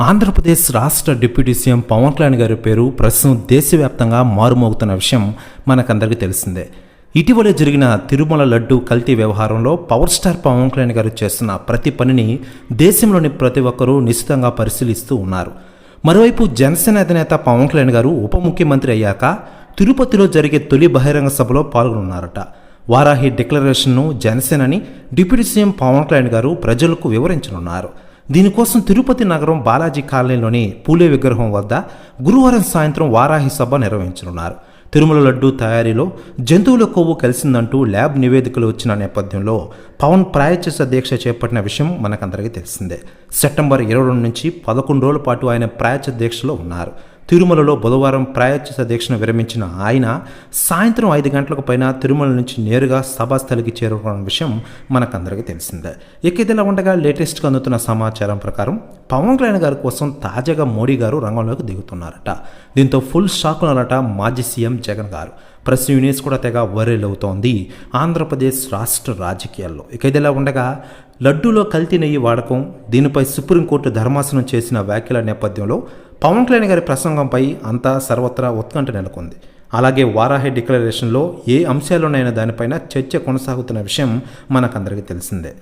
ఆంధ్రప్రదేశ్ రాష్ట్ర deputy CM Pawan Kalyan గారి పేరు ప్రస్తుతం దేశవ్యాప్తంగా మారుమోగుతున్న విషయం మనకందరికీ తెలిసిందే. ఇటీవలే జరిగిన తిరుమల లడ్డు కల్తీ వ్యవహారంలో పవర్ స్టార్ పవన్ కళ్యాణ్ గారు చేస్తున్న ప్రతి పనిని దేశంలోని ప్రతి ఒక్కరూ నిశ్చితంగా పరిశీలిస్తూ ఉన్నారు. మరోవైపు జనసేన అధినేత పవన్ కళ్యాణ్ గారు ఉప ముఖ్యమంత్రి అయ్యాక తిరుపతిలో జరిగే తొలి బహిరంగ సభలో పాల్గొనున్నారట. వారాహి డిక్లరేషన్ను జనసేనని డిప్యూటీ సీఎం పవన్ కళ్యాణ్ గారు ప్రజలకు వివరించనున్నారు. దీనికోసం తిరుపతి నగరం బాలాజీ కాలనీలోని పూలే విగ్రహం వద్ద గురువారం సాయంత్రం వారాహి సభ నిర్వహించనున్నారు. తిరుమల లడ్డు తయారీలో జంతువుల కొవ్వు కలిసిందంటూ ల్యాబ్ నివేదికలు వచ్చిన నేపథ్యంలో పవన్ ప్రాయచిత దీక్ష చేపట్టిన విషయం మనకందరికీ తెలిసిందే. సెప్టెంబర్ ఇరవై రెండు నుంచి పదకొండు రోజుల పాటు ఆయన ప్రాయచ దీక్షలో ఉన్నారు. తిరుమలలో బుధవారం ప్రాయచిత దీక్షను విరమించిన ఆయన సాయంత్రం ఐదు గంటలకు పైన తిరుమల నుంచి నేరుగా సభాస్థలికి చేరుకున్న విషయం మనకందరికీ తెలిసిందే. ఇక ఇదిలా ఉండగా లేటెస్ట్గా అందుతున్న సమాచారం ప్రకారం పవన్ కళ్యాణ్ గారి కోసం తాజాగా మోడీ గారు రంగంలోకి దిగుతున్నారట. దీంతో ఫుల్ షాక్లోనట మాజీ సీఎం జగన్ గారు. ప్రెస్ యూనిట్స్ కూడా తెగ వైరల్ అవుతోంది ఆంధ్రప్రదేశ్ రాష్ట్ర రాజకీయాల్లో. ఇక ఇదిలా ఉండగా లడ్డూలో కల్తీ నెయ్యి వాడకం దీనిపై సుప్రీంకోర్టు ధర్మాసనం చేసిన వ్యాఖ్యల నేపథ్యంలో పవన్ కళ్యాణ్ గారి ప్రసంగంపై అంతా సర్వత్రా ఉత్కంఠ నెలకొంది. అలాగే వారాహి డిక్లరేషన్లో ఏ అంశాలున్నాయన్న దానిపైన చర్చ కొనసాగుతున్న విషయం మనకందరికీ తెలిసిందే.